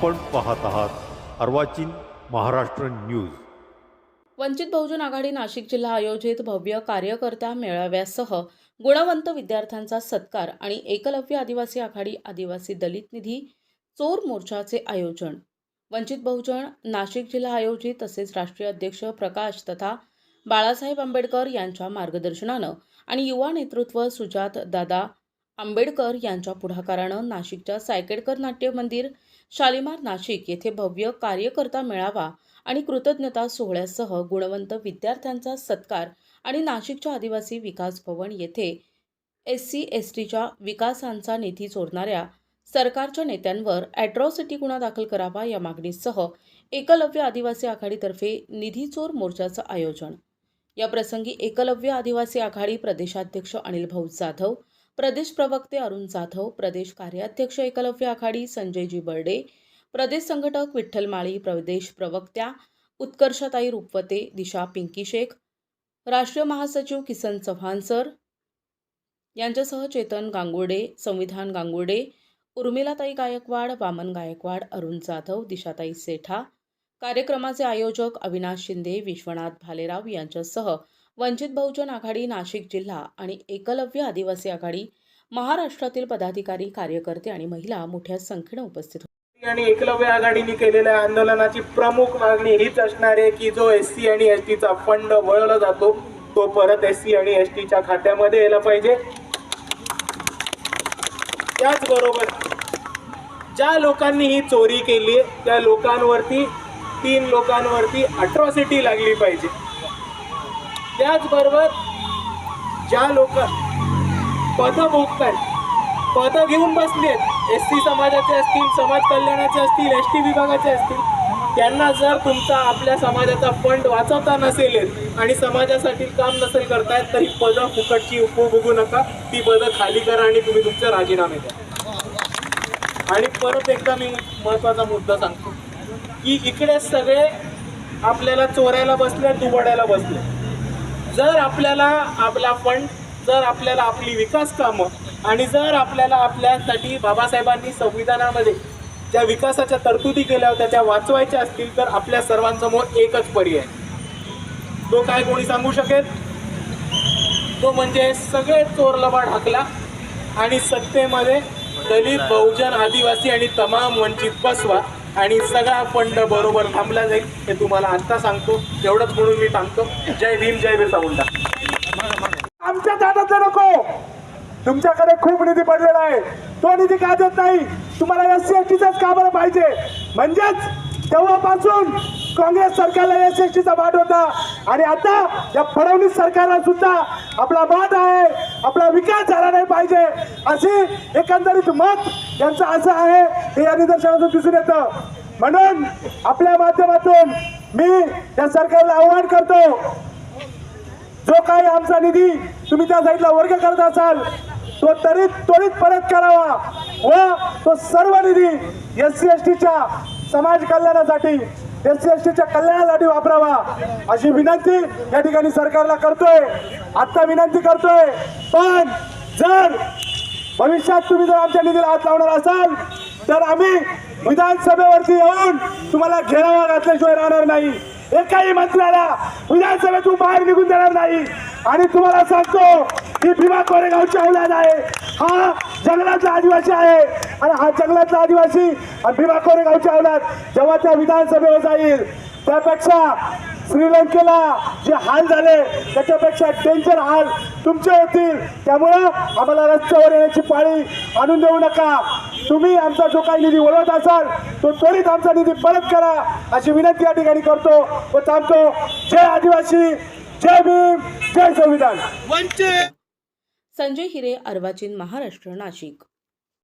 आपण पाहत आहात अर्वाचीन महाराष्ट्र न्यूज. वंचित बहुजन आघाडी नाशिक जिल्हा आयोजित भव्य कार्यकर्ता मेळाव्यासह गुणवंत विद्यार्थ्यांचा सत्कार आणि एकलव्य आदिवासी आघाडी आदिवासी दलित निधी चोर मोर्चाचे आयोजन. वंचित बहुजन नाशिक जिल्हा आयोजित तसेच राष्ट्रीय अध्यक्ष प्रकाश तथा बाळासाहेब आंबेडकर यांच्या मार्गदर्शनानं आणि युवा नेतृत्व सुजात दादा आंबेडकर यांच्या पुढाकारानं नाशिकच्या सायकेडकर नाट्य मंदिर शालिमार नाशिक येथे भव्य कार्यकर्ता मेळावा आणि कृतज्ञता सोहळ्यासह गुणवंत विद्यार्थ्यांचा सत्कार आणि नाशिकच्या आदिवासी विकास भवन येथे एस सी एस टीच्या विकासांचा निधी चोरणाऱ्या सरकारच्या नेत्यांवर ॲट्रॉसिटी गुन्हा दाखल करावा या मागणीसह एकलव्य आदिवासी आघाडीतर्फे निधी चोर मोर्चाचं आयोजन. या प्रसंगी एकलव्य आदिवासी आघाडी प्रदेशाध्यक्ष अनिल भाऊ जाधव प्रदेश प्रवक्ते अरुण जाधव प्रदेश कार्याध्यक्ष एकलव्य आघाडी संजयजी बर्डे प्रदेश संघटक विठ्ठल माळी प्रदेश प्रवक्त्या उत्कर्षताई रुपवते दिशा पिंकी शेख राष्ट्रीय महासचिव किसन चव्हाण सर यांच्यासह चेतन गांगुर्डे संविधान गांगुर्डे उर्मिलाताई गायकवाड वामन गायकवाड अरुण जाधव दिशाताई सेठा कार्यक्रमाचे आयोजक अविनाश शिंदे विश्वनाथ भालेराव यांच्यासह वंचित बहुजन आघाडी नाशिक जिल्हा आणि एकलव्य आदिवासी आघाडी महाराष्ट्रातील पदाधिकारी कार्यकर्ते आणि महिला मोठ्या संख्येनं उपस्थित होते आणि एकलव्य आघाडीने केलेल्या आंदोलनाची प्रमुख मागणी हीच असणार आहे की जो एस सी आणि एस टीचा फंड वळवला जातो तो परत एस सी आणि एस टीच्या खात्यामध्ये यायला पाहिजे. त्याचबरोबर ज्या लोकांनी ही चोरी केली त्या लोकांवरती तीन लोकांवरती अट्रॉसिटी लागली पाहिजे. त्याचबरोबर ज्या लोक पदं भोगतात पदं घेऊन बसलेत एस टी समाजाचे असतील समाज कल्याणाचे असतील एस टी विभागाचे असतील त्यांना जर तुमचा आपल्या समाजाचा फंड वाचवता नसेल आणि समाजासाठी काम नसेल करतायत तर ही पदं फुकटची उपभोगू नका. ती पदं खाली करा आणि तुम्ही तुमचे राजीनामे द्या. आणि परत एकदा मी महत्त्वाचा मुद्दा सांगतो की इकडे सगळे आपल्याला चोरायला बसले दुबडायला बसले जर आपल्याला आपला फंड जर आपल्याला आपली विकास कामं आणि जर आपल्याला आपल्यासाठी बाबासाहेबांनी संविधानामध्ये ज्या विकासाच्या तरतुदी केल्या होत्या त्या वाचवायच्या असतील तर आपल्या सर्वांसमोर एकच पर्याय. तो काय कोणी सांगू शकेल? तो म्हणजे सगळे चोर लबाड आणि सत्तेमध्ये दलित बहुजन आदिवासी आणि तमाम वंचित बसवा आणि सगळा फंड बरोबर थांबला जाईल हे तुम्हाला आत्ता सांगतो. एवढंच म्हणून मी सांगतो जय भीम जय बिरसा मुंडा. आमच्या दादाचं नको. तुमच्याकडे खूप निधी पडलेला आहे. तो निधी का देत नाही. तुम्हाला एस सी एस टीचाच का बरं पाहिजे. म्हणजेच तेव्हापासून काँग्रेस सरकारला एस एस टीचा वाट होता. आणि आता या फडणवीस सरकारला सुद्धा आपला वाट आहे आपला विकास झाला नाही पाहिजे असे एकंदरीत मत यांचं असं आहे हे या निदर्शनातून दिसून येतं. म्हणून आपल्या माध्यमातून मी या सरकारला आव्हान करतो जो काही आमचा निधी तुम्ही त्या साईडला वर्ग करत असाल तो तरी त्वरित परत करावा व तो सर्व निधी एस सी एस टीच्या समाज कल्याणासाठी एस सी एस टीच्या कल्याणासाठी वापरावा अशी विनंती या ठिकाणी सरकारला करतोय. आत्ता विनंती करतोय. पण जर भविष्यात तुम्ही जर आमच्या निधीला हात लावणार असाल तर आम्ही विधानसभेवरती येऊन तुम्हाला घेरावा घातल्याशिवाय राहणार नाही. एकाही मंत्र्याला विधानसभेतून बाहेर निघून देणार नाही. आणि तुम्हाला सांगतो की भीमा कोरेगावची औलाद आहे. हा जंगलातला आदिवासी आहे. आणि हा जंगलातला आदिवासी आणि भीमा कोरेगावची औलाद जेव्हा त्या विधानसभेवर जाईल त्यापेक्षा श्रीलंकेला जे हाल झाले त्याच्यापेक्षा डेंजर हाल तुमचे होतील. त्यामुळं आम्हाला रस्त्यावर येण्याची पाळी आणून देऊ नका. तुम्ही आमचा जो काही निधी वळवत असाल तो त्वरित आमचा निधी परत करा अशी विनंती या ठिकाणी करतो व थांबतो जय आदिवासी जय भीम जय संविधान. संजय हिरे अर्वाचीन महाराष्ट्र नाशिक.